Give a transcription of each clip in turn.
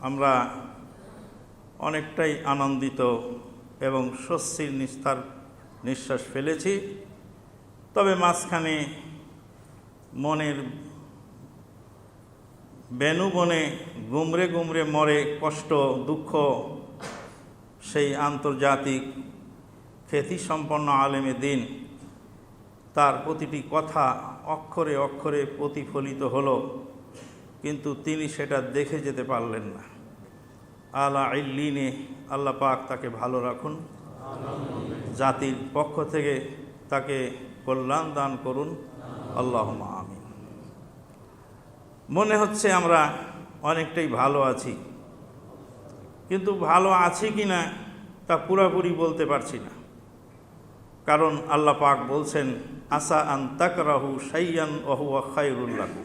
আমরা অনেকটাই আনন্দিত এবং স্বস্তির নিস্তার নিঃশ্বাস ফেলেছি। তবে মাঝখানে মনের বেনু বনে গুমরে গুমরে মরে কষ্ট, দুঃখ, সেই আন্তর্জাতিক খ্যাতিসম্পন্ন আলেমে দিন, তার প্রতিটি কথা অক্ষরে অক্ষরে প্রতিফলিত হলো। কিন্তু তিনি সেটা দেখে যেতে পারলেন না। আলা ইল্লিনে আল্লাহ পাক তাকে ভালো রাখুন। জাতির পক্ষ থেকে তাকে কল্যাণ দান করুন। আল্লাহ আমিন। মনে হচ্ছে আমরা অনেকটাই ভালো আছি। কিন্তু ভালো আছি কি না তা পুরাপুরি বলতে পারছি না। কারণ আল্লাহ পাক বলছেন আসা আন তাকরাহু সাইয়ান ওহুয়া খায়রুল্লাহু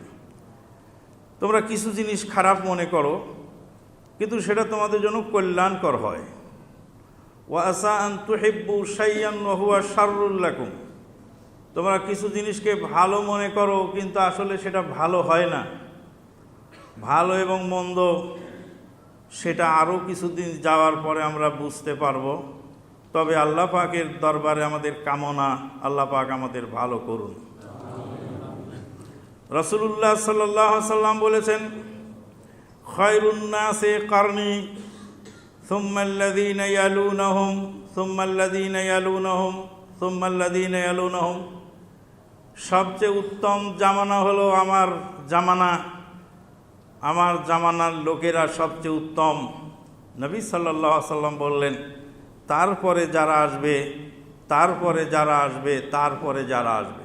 তোমরা কিছু জিনিস খারাপ মনে করো, কিন্তু সেটা তোমাদের জন্য কল্যাণকর হয়। ওয়া আসা আন সাইয়ান ওহুয়া শারুল্লাকুম তোমরা কিছু জিনিসকে ভালো মনে করো, কিন্তু আসলে সেটা ভালো হয় না। ভালো এবং মন্দ, সেটা আরও কিছুদিন যাওয়ার পরে আমরা বুঝতে পারব। তবে আল্লাহ পাকের দরবারে আমাদের কামনা, আল্লাহ পাক আমাদের ভালো করুন। রসুল্লাহ সাল্লাহ সাল্লাম বলেছেন খয়রুন্নাসে কারণি সুম্মাল্লাদিন ইয়ালুনহুম সুম্মাল্লাদিন ইয়ালুনহুম সুম্মাল্লাদিন ইয়ালুনহুম। সবচেয়ে উত্তম জামানা হলো আমার জামানা। আমার জামানার লোকেরা সবচেয়ে উত্তম। নবী সাল্লাহ সাল্লাম বললেন, তারপরে যারা আসবে, তারপরে যারা আসবে, তারপরে যারা আসবে।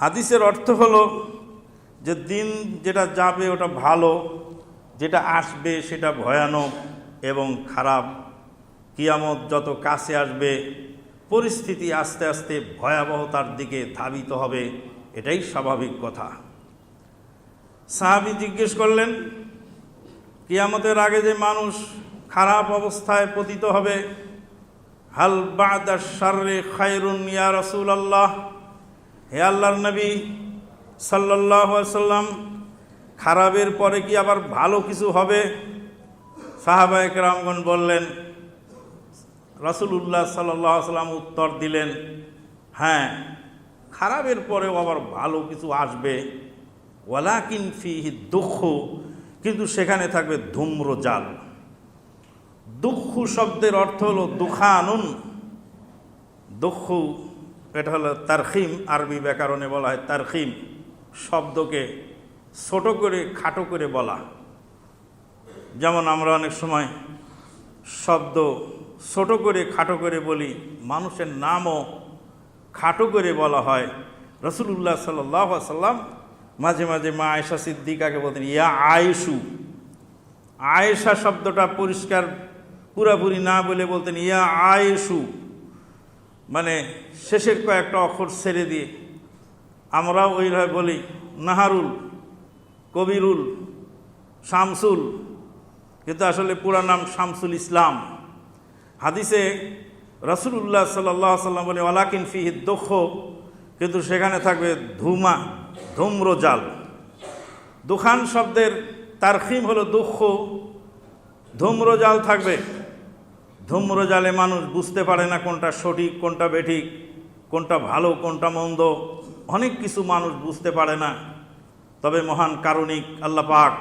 হাদিসের অর্থ হলো যে দিন যেটা যাবে ওটা ভালো, যেটা আসবে সেটা ভয়ানক এবং খারাপ। কিয়ামত যত কাছে আসবে, পরিস্থিতি আস্তে আস্তে ভয়াবহতার দিকে ধাবিত হবে, এটাই স্বাভাবিক কথা। সাহাবি জিজ্ঞেস করলেন, কিয়ামতের আগে যে মানুষ খারাপ অবস্থায় পতিত হবে, হাল বাদার সার্রে খায়রুন ইয়া রসুল আল্লাহ হে আল্লাহর নবী সাল্লাহ সাল্লাম, খারাপের পরে কি আবার ভালো কিছু হবে? সাহাবা একরামগণ বললেন রসুল্লাহ সাল্লাহ সাল্লাম উত্তর দিলেন হ্যাঁ খারাপের পরেও আবার ভালো কিছু আসবে। ওয়ালাকিন ফিহি দুঃখ, কিন্তু সেখানে থাকবে ধূম্র জাল। দুঃখ শব্দের অর্থ হলো দুখানুন। দুঃখ এটা হলো তারখিম, আরবি ব্যাকরণে বলা হয় তারখিম। শব্দকে ছোট করে, খাটো করে বলা। যেমন আমরা অনেক সময় শব্দ ছোট করে, খাটো করে বলি, মানুষের নামও খাটো করে বলা হয়। রসুল্লাহ সাল্লাহ সাল্লাম মাঝে মাঝে মা আয়েশা সিদ্দিকাকে বলতেন, ইয়া আয়েশু। আয়েশা শব্দটা পরিষ্কার, পুরাপুরি না বলে বলতেন, ইয়া আয়েশু। মানে শেষের কয়েকটা অক্ষর ছেড়ে দিয়ে। আমরাও ওইভাবে বলি, নাহারুল, কবিরুল, শামসুল। কিন্তু আসলে পুরা নাম শামসুল ইসলাম। হাদিসে রসুল্লাহ সাল্লাহ সাল্লাম বলে, ওয়ালাকিন ফিহিদ দক্ষ কিন্তু সেখানে থাকবে ধুমা, ধূম্রজাল। দুখান শব্দের তারখিম হলো দুঃখ, ধূম্রজাল থাকবে। ধূম্রজালে মানুষ বুঝতে পারে না কোনটা সঠিক, কোনটা বেঠিক, কোনটা ভালো, কোনটা মন্দ। অনেক কিছু মানুষ বুঝতে পারে না। তবে মহান কারণিক আল্লাহ পাক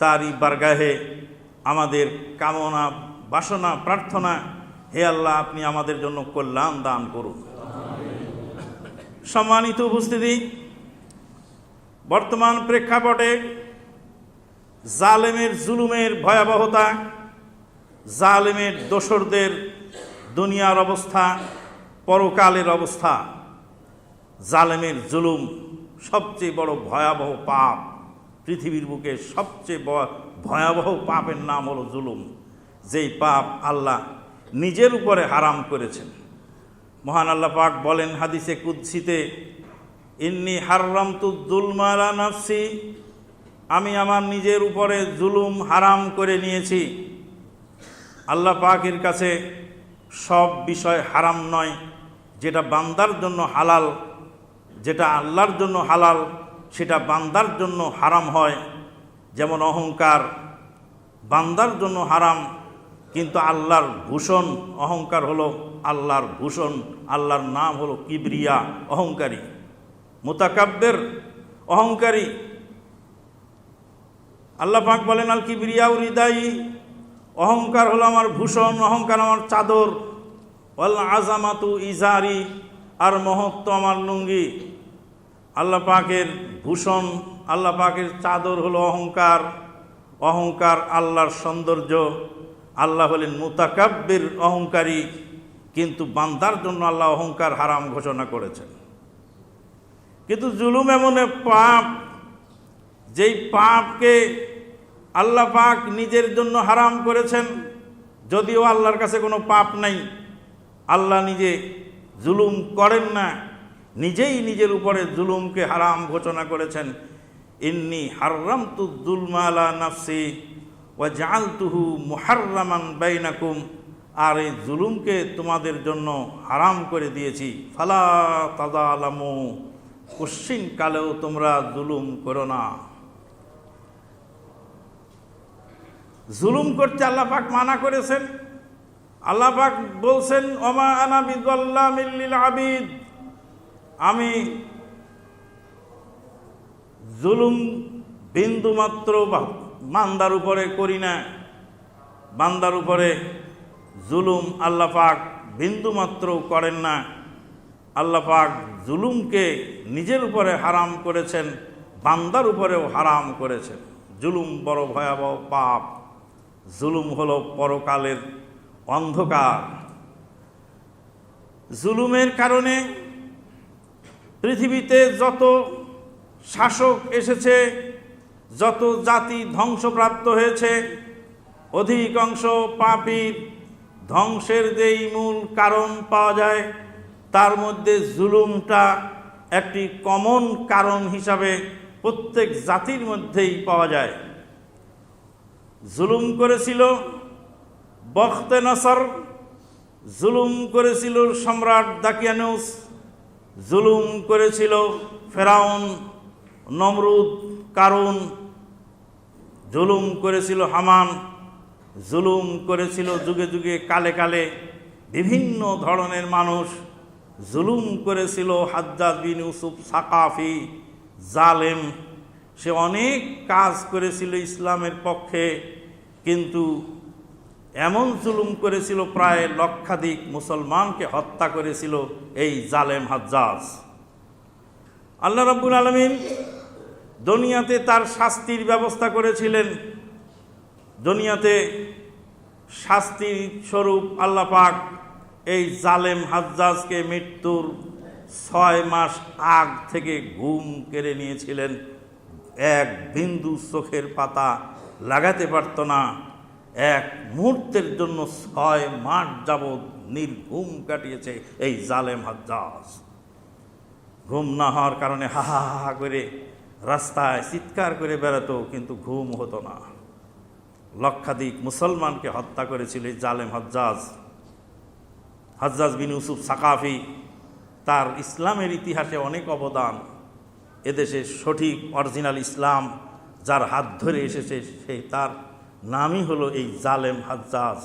তারই বারগাহে আমাদের কামনা, বাসনা, প্রার্থনা, হে আল্লাহ আপনি আমাদের জন্য কল্যাণ দান করুন। সম্মানিত উপস্থিতি, বর্তমান প্রেক্ষাপটে জালেমের জুলুমের ভয়াবহতা জালেমের দোসরদের দুনিয়ার অবস্থা, পরকালের অবস্থা, জালেমের জুলুম সবচেয়ে বড় ভয়াবহ পাপ। পৃথিবীর বুকে সবচেয়ে ভয়াবহ পাপের নাম হলো জুলুম। যেই পাপ আল্লাহ নিজের উপরে হারাম করেছেন। মহান আল্লাহ পাক বলেন হাদিসে কুদ্সিতে, ইন্নি হাররাম তু জুলমালা নাফসি আমি আমার নিজের উপরে জুলুম হারাম করে নিয়েছি। আল্লাহ পাকের কাছে সব বিষয় হারাম নয়, যেটা বান্দার জন্য হালাল, যেটা আল্লাহর জন্য হালাল, সেটা বান্দার জন্য হারাম হয়। যেমন অহংকার, বান্দার জন্য হারাম, কিন্তু আল্লাহর ভূষণ অহংকার হলো আল্লাহর ভূষণ, আল্লাহর নাম হলো কিবরিয়া, অহংকারী। মোতাকাব্যের অহংকারী। আল্লাহ পাক বলেন, আল কিবরিয়া হৃদায়ী অহংকার হলো আমার ভূষণ, অহংকার আমার চাদর। ওয়াল আজামাতু ইজারি, আর মহত্ব আমার লুঙ্গি। আল্লাহ পাকের ভূষণ, আল্লাহ পাকের চাদর হলো অহংকার। অহংকার আল্লাহর সৌন্দর্য। আল্লাহ হলেন মুতাকাব্যের অহংকারী, কিন্তু বান্দার জন্য আল্লাহ অহংকার হারাম ঘোষণা করেছেন। কিন্তু জুলুম এমন পাপ, যেই পাপকে আল্লাহ পাক নিজের জন্য হারাম করেছেন, যদিও আল্লাহর কাছে কোনো পাপ নাই। আল্লাহ নিজে জুলুম করেন না, নিজেই নিজের উপরে জুলুমকে হারাম ঘোষণা করেছেন। ইন্নি হার্রাম তু জুলমালা নাফসি ওয়া জালতুহু মুহাররামান বাইনাকুম, আর এই জুলুমকে তোমাদের জন্য হারাম করে দিয়েছি। ফালা তাজা আলামু কুশ্চিন কালেও তোমরা জুলুম করো না। জুলুম করতে আল্লাহ পাক মানা করেছেন। আল্লাহ পাক বলছেন, ওমা আনা মিল্লিল আবিদ। আমি জুলুম বিন্দু মাত্র বান্দার উপরে করি না। বান্দার উপরে জুলুম আল্লাহ পাক বিন্দু মাত্র করেন না। আল্লাহ পাক জুলুমকে নিজের উপরে হারাম করেছেন, বান্দার উপরেও হারাম করেছেন। জুলুম বড় ভয়াবহ পাপ। জুলুম হলো পরকালের অন্ধকার। জুলুমের কারণে পৃথিবীতে যত শাসক এসেছে, যত জাতি ধ্বংসপ্রাপ্ত হয়েছে, অধিকাংশ পাপীর ধ্বংসের যেই মূল কারণ পাওয়া যায়, তার মধ্যে জুলুমটা একটি কমন কারণ হিসাবে প্রত্যেক জাতির মধ্যেই পাওয়া যায়। জুলুম করেছিল বখতে নাসর, জুলুম করেছিল সম্রাট দাকিয়ানুস, জুলুম করেছিল ফেরাউন, নমরুদ, কারুন, জুলুম করেছিল হামান, জুলুম করেছিল যুগে যুগে কালে কালে বিভিন্ন ধরনের মানুষ, জুলুম করেছিল হাজ্জাজ বিন ইউসুফ সাকাফি, জালেম। সে অনেক কাজ করেছিল ইসলামের পক্ষে। কিন্তু এমন জুলুম করেছিল প্রায় লক্ষাধিক মুসলমানকে হত্যা করেছিল এই জালেম হাজ্জাজ। আল্লাহ রব্বুল আলমিন দুনিয়াতে তার শাস্তির ব্যবস্থা করেছিলেন। দুনিয়াতে শাস্তির স্বরূপ আল্লাহ পাক এই জালেম হাজ্জাজকে মৃত্যুর ছয় মাস আগ থেকে ঘুম কেড়ে নিয়েছিলেন। এক বিন্দু চোখের পাতা লাগাতে পারত না। এক মুহূর্তের জন্য ছয় মাস যাবৎ নির্ঘুম কাটিয়েছে এই জালেম হাজ্জাজ। ঘুম না হওয়ার কারণে হা হা হা করে রাস্তায় চিৎকার করে বেড়াতো, কিন্তু ঘুম হতো না। লক্ষাধিক মুসলমানকে হত্যা করেছিল এই জালেম হজ্জাজ। হজ্জাজ বিন ইউসুফ সাকাফি তার ইসলামের ইতিহাসে অনেক অবদান। এদেশে সঠিক, অরিজিনাল ইসলাম যার হাত ধরে এসেছে সে তার নামই হলো এই জালেম হাজ্জাজ।